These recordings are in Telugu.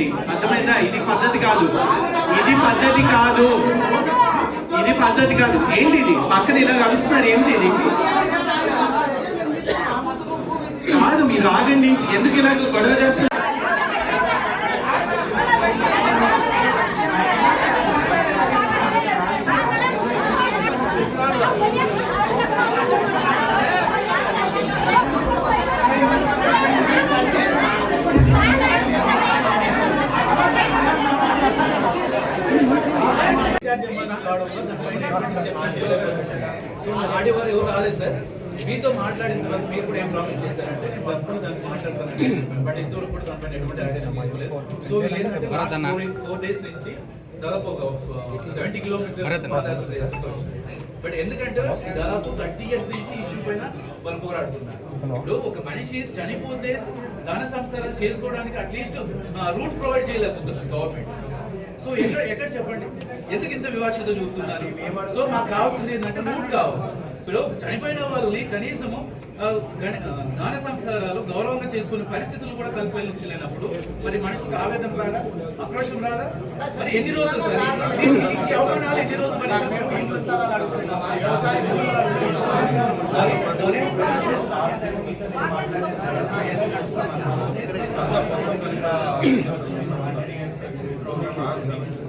చెప్పండి. అర్థమైందా? ఇది పద్ధతి కాదు. ఇది పద్ధతి కాదు. ఇది పద్ధతి కాదు. ఏంటి ఇది పక్కన ఇలా కలుస్తున్నారు. ఏంటి ఇది కాదు మీరు ఆగండి. ఎందుకు ఇలా గొడవ చేస్తున్నారు? సో ఆడియో వారు ఎవరు రాలేదు సార్ మీతో మాట్లాడిన తర్వాత మీరు కూడా ఏం ప్రాబ్లం చేశారంటే నేను ప్రస్తుతం దానికి మాట్లాడతానండి బట్ ఇంతవరకు కూడా దానిపైన ఎటువంటి యాక్షన్ తీసుకోలేదు సో వీళ్ళు ఫోర్ డేస్ నుంచి దాదాపు ఒక సెవెంటీ కిలోమీటర్స్ బట్ ఎందుకంటే దాదాపు థర్టీ ఇయర్స్ నుంచి ఇష్యూ పైన వాళ్ళు పోరాడుతున్నారు ఇప్పుడు ఒక మనిషి చనిపోతే దాన సంస్కారాలు చేసుకోవడానికి అట్లీస్ట్ రూట్ ప్రొవైడ్ చేయలేకపోతున్నారు గవర్నమెంట్ సో ఎక్కడ ఎక్కడ చెప్పండి? ఎందుకు ఇంత వివక్షత చూపుతున్నారు? సో మాకు కావాల్సింది ఏంటంటే రూట్ కావాలి ఇప్పుడు చనిపోయిన వాళ్ళని కనీసము దాన సంస్కారాలు గౌరవంగా చేసుకునే పరిస్థితులు కూడా కల్పించలేనప్పుడు మరి మనిషికి ఆవేదన రాదా? ఆక్రోషం రాదా? మరి ఎన్ని రోజులు సార్? ఈ- ఈ అవమానాలు ఎన్ని రోజులు?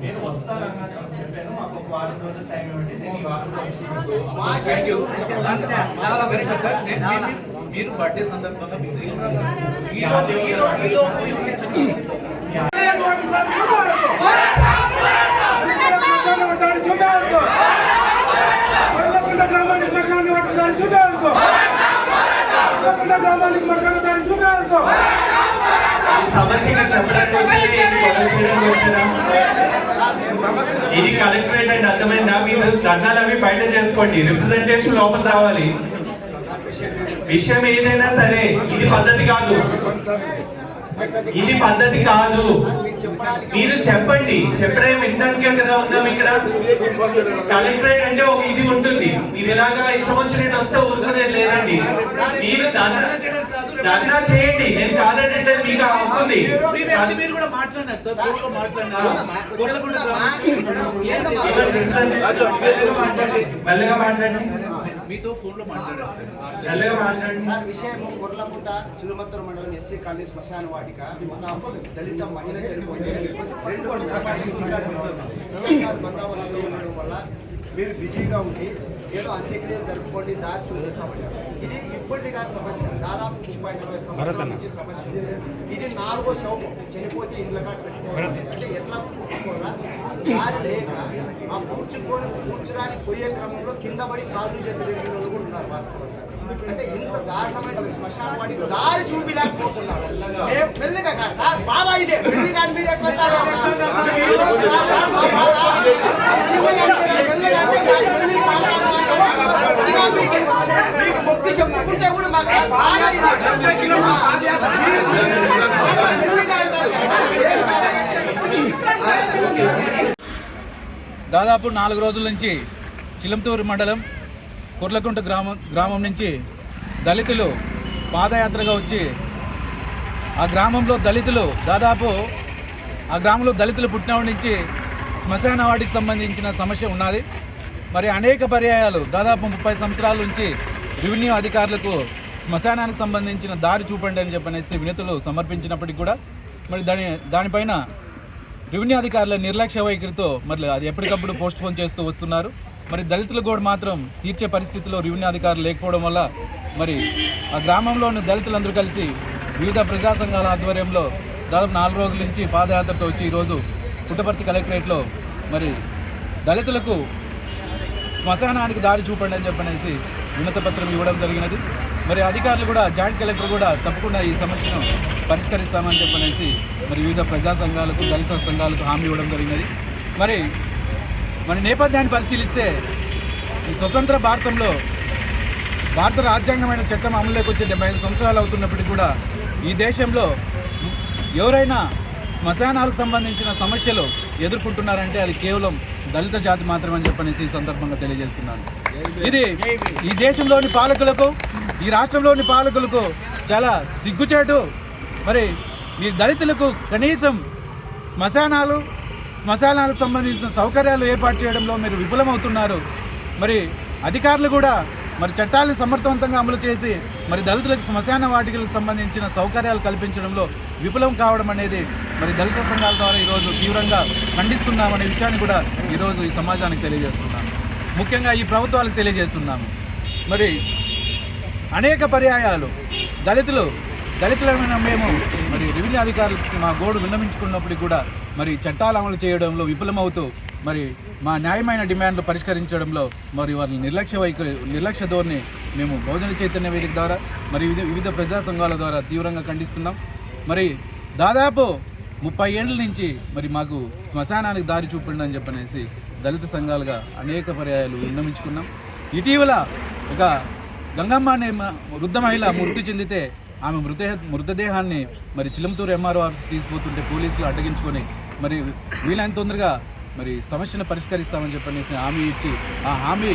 నేను వస్తానని చెప్పాను మాకు ఒక వారం రోజులు టైం ఇవ్వండి నేను ఈ వారం మీరు- బర్త్డే సందర్భంగా బిజీగా ఉన్నారు ఈ రోజు ఇది కలెక్టరేట్ అండి అర్థమైందా? మీరు ధర్నాలు అవి బయట చేసుకోండి రిప్రజెంటేషన్ లోపల రావాలి. విషయం ఏదైనా సరే ఇది పద్ధతి కాదు. ఇది పద్ధతి కాదు. మీరు చెప్పండి. చెప్పడం వినడానికే కదా ఉన్నాం ఇక్కడ. కలెక్టరేట్ అంటే ఒక ఇది ఉంటుంది. మీరు ఇలాగా ఇష్టం వచ్చినట్టు వస్తే ఊరుకునేది లేదండి. మీరు ధర్నా చేయండి. నేను కాదంటే మీకు మీరు కూడా సార్. మాట్లాడండి. మెల్లగా మాట్లాడండి. మీతో ఫోన్లో మాట్లాడారు మెల్లగా మాట్లాడండి. సార్ విషయం కొర్లకుంట చిలుమత్తూరు మండలం ఎస్సీ కాలనీ శ్మశాన వాటిక. ఒక దళిత మహిళ చనిపోతే రెండు సర్వకారు బందోబస్తు ఉండడం వల్ల మీరు బిజీగా ఉండి ఏదో అంత్యక్రియలు జరుపుకోండి దారి చూపిస్తామని ఇది ఇప్పటిగా సమస్య. దాదాపు ముప్పై నలభై సంవత్సరాల నుంచి సమస్య. ఇది నాలుగో శవం చనిపోతే ఇళ్ళ కాడ పెట్టుకోవాలి. అంటే ఎట్లా పూడ్చుకోవాలా దారి లేక ఆ పూడ్చుకొని పూడ్చడానికి పోయే క్రమంలో కింద పడి కాళ్ళు చేతులు వాళ్ళు ఉన్నారు వాస్తవంగా అంటే ఇంత దారుణమైన శ్మశాన వాడికి దారి చూపిలేకపోతున్నారు ఏం కాదు సార్ బాగా ఇదే మెల్లిగా అని మీరు మా మీకు- మొక్కి చెప్పుకుంటే కూడా మాకు సార్ బాగా ఇది. ఆ, మెల్లిగా అంటారు కదా సార్, ఏం సార్? దాదాపు నాలుగు రోజుల నుంచి చిలంతూరు మండలం కుర్లకుంట గ్రామం గ్రామం నుంచి దళితులు పాదయాత్రగా వచ్చి ఆ గ్రామంలో దళితులు దాదాపు ఆ గ్రామంలో దళితులు పుట్టినప్పటి నుంచి శ్మశాన వాటికి సంబంధించిన సమస్య ఉన్నది. మరి అనేక పర్యాయాలు దాదాపు ముప్పై సంవత్సరాల నుంచి రెవెన్యూ అధికారులకు శ్మశానానికి సంబంధించిన దారి చూపండి అని చెప్పనేసి వినతులు సమర్పించినప్పటికీ కూడా మరి దాని దానిపైన రెవెన్యూ అధికారుల నిర్లక్ష్య వైఖరితో మరి అది ఎప్పటికప్పుడు పోస్ట్ పోన్ చేస్తూ వస్తున్నారు. మరి దళితులు కూడా మాత్రం తీర్చే పరిస్థితిలో రెవెన్యూ అధికారులు లేకపోవడం వల్ల మరి ఆ గ్రామంలోని దళితులందరూ కలిసి వివిధ ప్రజా సంఘాల ఆధ్వర్యంలో దాదాపు నాలుగు రోజుల నుంచి పాదయాత్రతో వచ్చి ఈరోజు పుట్టపర్తి కలెక్టరేట్లో మరి దళితులకు శ్మశానానికి దారి చూపండి అని చెప్పనేసి ఉన్నత పత్రం ఇవ్వడం జరిగినది. మరి అధికారులు కూడా జాయింట్ కలెక్టర్ కూడా తప్పకుండా ఈ సమస్యను పరిష్కరిస్తామని చెప్పనేసి మరి వివిధ ప్రజా సంఘాలకు దళిత సంఘాలకు హామీ ఇవ్వడం జరిగినది. మరి మన నేపథ్యాన్ని పరిశీలిస్తే ఈ స్వతంత్ర భారతంలో భారత రాజ్యాంగమైన చట్టం అమలులోకి వచ్చి డెబ్బై ఐదు సంవత్సరాలు అవుతున్నప్పటికీ కూడా ఈ దేశంలో ఎవరైనా శ్మశానాలకు సంబంధించిన సమస్యలు ఎదుర్కొంటున్నారంటే అది కేవలం దళిత జాతి మాత్రమని చెప్పనేసి ఈ సందర్భంగా తెలియజేస్తున్నాను. ఇది ఈ దేశంలోని పాలకులకు ఈ రాష్ట్రంలోని పాలకులకు చాలా సిగ్గుచేటు. మరి మీరు దళితులకు కనీసం శ్మశానాలు శ్మశానాలకు సంబంధించిన సౌకర్యాలు ఏర్పాటు చేయడంలో మీరు విఫలమవుతున్నారు. మరి అధికారులు కూడా మరి చట్టాలను సమర్థవంతంగా అమలు చేసి మరి దళితులకు శ్మశాన వాటికలకు సంబంధించిన సౌకర్యాలు కల్పించడంలో విఫలం కావడం అనేది మరి దళిత సంఘాల ద్వారా ఈరోజు తీవ్రంగా ఖండిస్తున్నామనే విషయాన్ని కూడా ఈరోజు ఈ సమాజానికి తెలియజేస్తున్నాము. ముఖ్యంగా ఈ ప్రభుత్వాలకు తెలియజేస్తున్నాము. మరి అనేక పర్యాయాలు దళితులు దళితులమైన మేము మరి రెవెన్యూ అధికారులకు మా గోడు విన్నవించుకున్నప్పటికీ కూడా మరి చట్టాలు అమలు చేయడంలో విఫలమవుతూ మరి మా న్యాయమైన డిమాండ్లు పరిష్కరించడంలో మరి వారి నిర్లక్ష్య వైఖరి నిర్లక్ష్య ధోరణి మేము బహుజన చైతన్య వేదిక ద్వారా మరి వివిధ వివిధ ప్రజా సంఘాల ద్వారా తీవ్రంగా ఖండిస్తున్నాం. మరి దాదాపు ముప్పై ఏళ్ళ నుంచి మరి మాకు శ్మశానానికి దారి చూపండి అని చెప్పనేసి దళిత సంఘాలుగా అనేక పర్యాయాలు విన్నమించుకున్నాం ఇటీవల ఒక గంగమ్మ అనే వృద్ధ మహిళ మృతి చెందితే ఆమె మృత మృతదేహాన్ని మరి చిలంతూరు ఎంఆర్ఓ తీసిపోతుంటే తీసుకుపోతుంటే పోలీసులు అడ్డగించుకొని మరి వీలైన తొందరగా మరి సమస్యను పరిష్కరిస్తామని చెప్పనేసి హామీ ఇచ్చి ఆ హామీ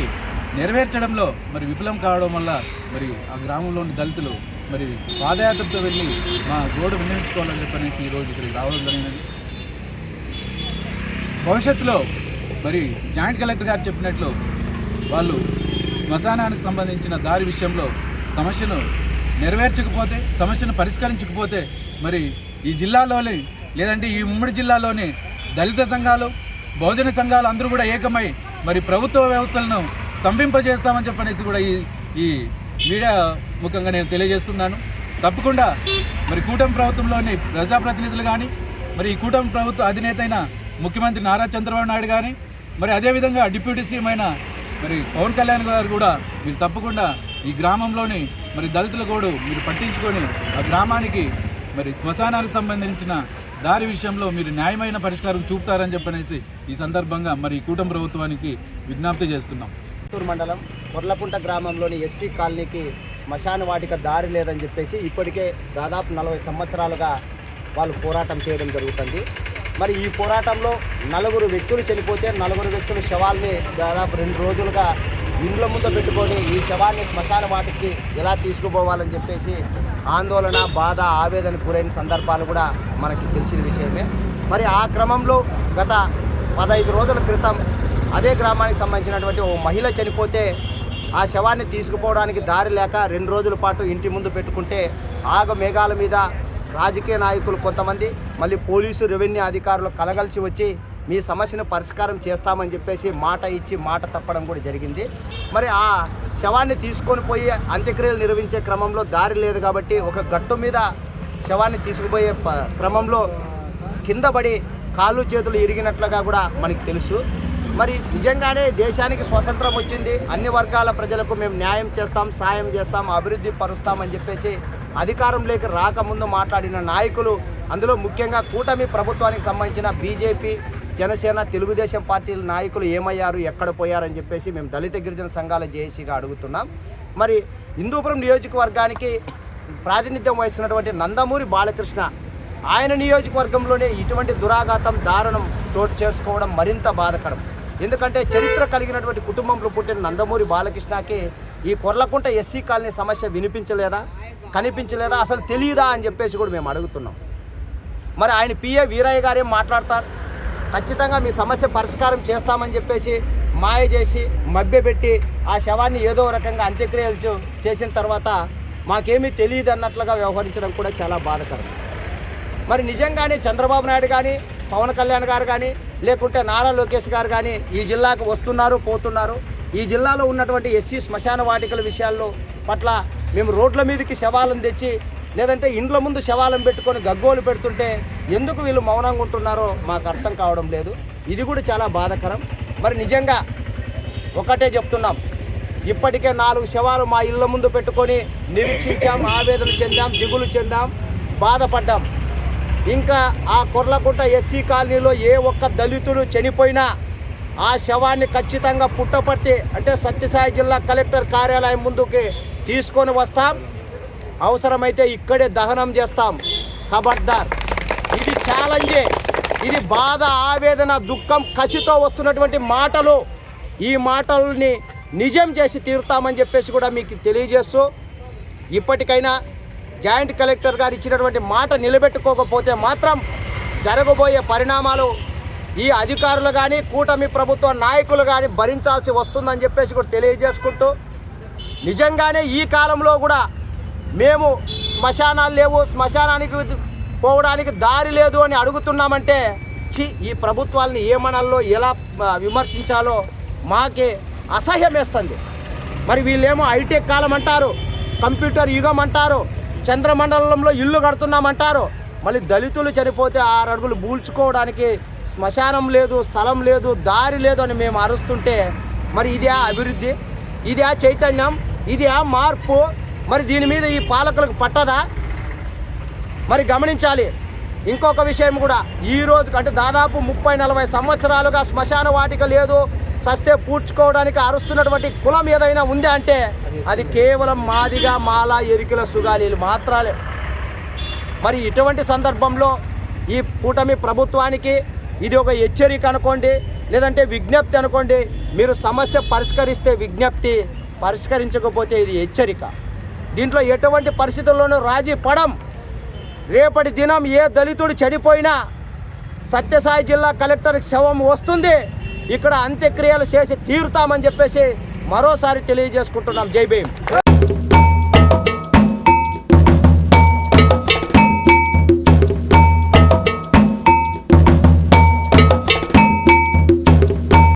నెరవేర్చడంలో మరి విఫలం కావడం వల్ల మరి ఆ గ్రామంలోని దళితులు మరి పాదయాత్రతో వెళ్ళి మా గోడు వినియోగించుకోవాలని చెప్పనేసి ఈరోజు ఇక్కడికి రావడం జరిగినది. భవిష్యత్తులో మరి జాయింట్ కలెక్టర్ గారు చెప్పినట్లు వాళ్ళు శ్మశానానికి సంబంధించిన దారి విషయంలో సమస్యను నెరవేర్చకపోతే సమస్యను పరిష్కరించకపోతే మరి ఈ జిల్లాలోని లేదంటే ఈ ఉమ్మడి జిల్లాలోని దళిత సంఘాలు బహుజన సంఘాలు అందరూ కూడా ఏకమై మరి ప్రభుత్వ వ్యవస్థలను స్తంభింపజేస్తామని చెప్పనేసి కూడా ఈ ఈ మీడియా ముఖంగా నేను తెలియజేస్తున్నాను. తప్పకుండా మరి కూటమి ప్రభుత్వంలోని ప్రజాప్రతినిధులు కానీ మరి ఈ కూటమి ప్రభుత్వ అధినేత అయిన ముఖ్యమంత్రి నారా చంద్రబాబు నాయుడు కానీ మరి అదేవిధంగా డిప్యూటీ సీఎం అయిన మరి పవన్ కళ్యాణ్ గారు కూడా మీరు తప్పకుండా ఈ గ్రామంలోని మరి దళితుల గోడు మీరు పట్టించుకొని ఆ గ్రామానికి మరి శ్మశానానికి సంబంధించిన దారి విషయంలో మీరు న్యాయమైన పరిష్కారం చూపుతారని చెప్పనేసి ఈ సందర్భంగా మరి కూటమి ప్రభుత్వానికి విజ్ఞప్తి చేస్తున్నాం. చిత్తూరు మండలం కొర్లకుంట గ్రామంలోని ఎస్సీ కాలనీకి శ్మశాన వాటిక దారి లేదని చెప్పేసి ఇప్పటికే దాదాపు నలభై సంవత్సరాలుగా వాళ్ళు పోరాటం చేయడం జరుగుతుంది. మరి ఈ పోరాటంలో నలుగురు వ్యక్తులు చనిపోతే నలుగురు వ్యక్తుల శవాల్ని దాదాపు రెండు రోజులుగా ఇండ్ల ముందు పెట్టుకొని ఈ శవాన్ని శ్మశాన వాటికి ఎలా తీసుకుపోవాలని చెప్పేసి ఆందోళన బాధ ఆవేదన గురైన సందర్భాలు కూడా మనకి తెలిసిన విషయమే. మరి ఆ క్రమంలో గత పదహైదు రోజుల క్రితం అదే గ్రామానికి సంబంధించినటువంటి ఓ మహిళ చనిపోతే ఆ శవాన్ని తీసుకుపోవడానికి దారి లేక రెండు రోజుల పాటు ఇంటి ముందు పెట్టుకుంటే ఆగ మేఘాల మీద రాజకీయ నాయకులు కొంతమంది మళ్ళీ పోలీసు రెవెన్యూ అధికారులు కలగలిసి వచ్చి మీ సమస్యను పరిష్కారం చేస్తామని చెప్పేసి మాట ఇచ్చి మాట తప్పడం కూడా జరిగింది. మరి ఆ శవాన్ని తీసుకొని పోయి అంత్యక్రియలు నిర్వహించే క్రమంలో దారి లేదు కాబట్టి ఒక గట్టు మీద శవాన్ని తీసుకుపోయే ప- క్రమంలో కింద పడి కాళ్ళు చేతులు ఇరిగినట్లుగా కూడా మనకి తెలుసు. మరి నిజంగానే దేశానికి స్వతంత్రం వచ్చింది. అన్ని వర్గాల ప్రజలకు మేము న్యాయం చేస్తాం సాయం చేస్తాం అభివృద్ధి పరుస్తామని చెప్పేసి అధికారంలోకి రాకముందు మాట్లాడిన నాయకులు అందులో ముఖ్యంగా కూటమి ప్రభుత్వానికి సంబంధించిన బీజేపీ జనసేన తెలుగుదేశం పార్టీల నాయకులు ఏమయ్యారు ఎక్కడ పోయారని చెప్పేసి మేము దళిత గిరిజన సంఘాల జేఏసీగా అడుగుతున్నాం. మరి హిందూపురం నియోజకవర్గానికి ప్రాతినిధ్యం వహిస్తున్నటువంటి నందమూరి బాలకృష్ణ ఆయన నియోజకవర్గంలోనే ఇటువంటి దురాఘాతం దారుణం చోటు చేసుకోవడం మరింత బాధకరం. ఎందుకంటే చరిత్ర కలిగినటువంటి కుటుంబంలో పుట్టిన నందమూరి బాలకృష్ణకి ఈ కొర్లకుంట ఎస్సీ కాలనీ సమస్య వినిపించలేదా కనిపించలేదా అసలు తెలియదా అని చెప్పేసి కూడా మేము అడుగుతున్నాం. మరి ఆయన పిఏ వీరయ్య గారేం మాట్లాడతారు? ఖచ్చితంగా మీ సమస్య పరిష్కారం చేస్తామని చెప్పేసి మాయ చేసి మభ్యపెట్టి ఆ శవాన్ని ఏదో రకంగా అంత్యక్రియలు చేసిన తర్వాత మాకేమీ తెలియదు అన్నట్లుగా వ్యవహరించడం కూడా చాలా బాధకరం. మరి నిజంగానే చంద్రబాబు నాయుడు కానీ పవన్ కళ్యాణ్ గారు కానీ లేకుంటే నారా లోకేష్ గారు కానీ ఈ జిల్లాకు వస్తున్నారు పోతున్నారు. ఈ జిల్లాలో ఉన్నటువంటి ఎస్సీ శ్మశాన వాటికల విషయాల్లో పట్ల మేము రోడ్ల మీదకి శవాలను తెచ్చి లేదంటే ఇండ్ల ముందు శవాలను పెట్టుకొని గగ్గోలు పెడుతుంటే ఎందుకు వీళ్ళు మౌనంగా ఉంటున్నారో మాకు అర్థం కావడం లేదు. ఇది కూడా చాలా బాధకరం. మరి నిజంగా ఒకటే చెప్తున్నాం. ఇప్పటికే నాలుగు శవాలు మా ఇళ్ళ ముందు పెట్టుకొని నిరీక్షించాం ఆవేదన చెందాం దిగులు చెందాం బాధపడ్డాం. ఇంకా ఆ కొర్లకుంట ఎస్సీ కాలనీలో ఏ ఒక్క దళితుడు చనిపోయినా ఆ శవాన్ని ఖచ్చితంగా పుట్టపర్తి అంటే సత్యసాయి జిల్లా కలెక్టర్ కార్యాలయం ముందుకి తీసుకొని వస్తాం. అవసరమైతే ఇక్కడే దహనం చేస్తాం. ఖబర్దార్. ఛాలెంజే ఇది బాధ ఆవేదన దుఃఖం కసితో వస్తున్నటువంటి మాటలు. ఈ మాటల్ని నిజం చేసి తీరుతామని చెప్పేసి కూడా మీకు తెలియజేస్తూ ఇప్పటికైనా జాయింట్ కలెక్టర్ గారు ఇచ్చినటువంటి మాట నిలబెట్టుకోకపోతే మాత్రం జరగబోయే పరిణామాలు ఈ అధికారులు కానీ కూటమి ప్రభుత్వ నాయకులు కానీ భరించాల్సి వస్తుందని చెప్పేసి కూడా తెలియజేసుకుంటూ నిజంగానే ఈ కాలంలో కూడా మేము శ్మశానాలు లేవు శ్మశానానికి పోవడానికి దారి లేదు అని అడుగుతున్నామంటే చి ఈ ప్రభుత్వాలని ఏమనాలో ఎలా విమర్శించాలో మాకే అసహ్యం వేస్తుంది మరి వీళ్ళేమో హైటెక్ కాలం అంటారు కంప్యూటర్ యుగం అంటారు చంద్రమండలంలో ఇల్లు కడుతున్నామంటారు. మళ్ళీ దళితులు చనిపోతే ఆరు అడుగులు బూల్చుకోవడానికి శ్మశానం లేదు స్థలం లేదు దారి లేదు అని మేము అరుస్తుంటే మరి ఇదే అభివృద్ధి ఇదే చైతన్యం ఇదే మార్పు మరి దీని మీద ఈ పాలకులకు పట్టదా? మరి గమనించాలి. ఇంకొక విషయం కూడా ఈ రోజు అంటే దాదాపు ముప్పై నలభై సంవత్సరాలుగా శ్మశాన వాటిక లేదు. సస్తే పూడ్చుకోవడానికి అరుస్తున్నటువంటి కులం ఏదైనా ఉందా అంటే అది కేవలం మాదిగా మాల ఎరికల సుగాలీలు మాత్రాలే. మరి ఇటువంటి సందర్భంలో ఈ కూటమి ప్రభుత్వానికి ఇది ఒక హెచ్చరిక అనుకోండి లేదంటే విజ్ఞప్తి అనుకోండి మీరు సమస్య పరిష్కరిస్తే విజ్ఞప్తి పరిష్కరించకపోతే ఇది హెచ్చరిక. దీంట్లో ఎటువంటి పరిస్థితుల్లోనూ రాజీ పడం రేపటి దినం ఏ దళితుడు చనిపోయినా సత్యసాయి జిల్లా కలెక్టర్కి శవం వస్తుంది. ఇక్కడ అంత్యక్రియలు చేసి తీరుతామని చెప్పేసి మరోసారి తెలియజేసుకుంటున్నాం. జై భీమ్.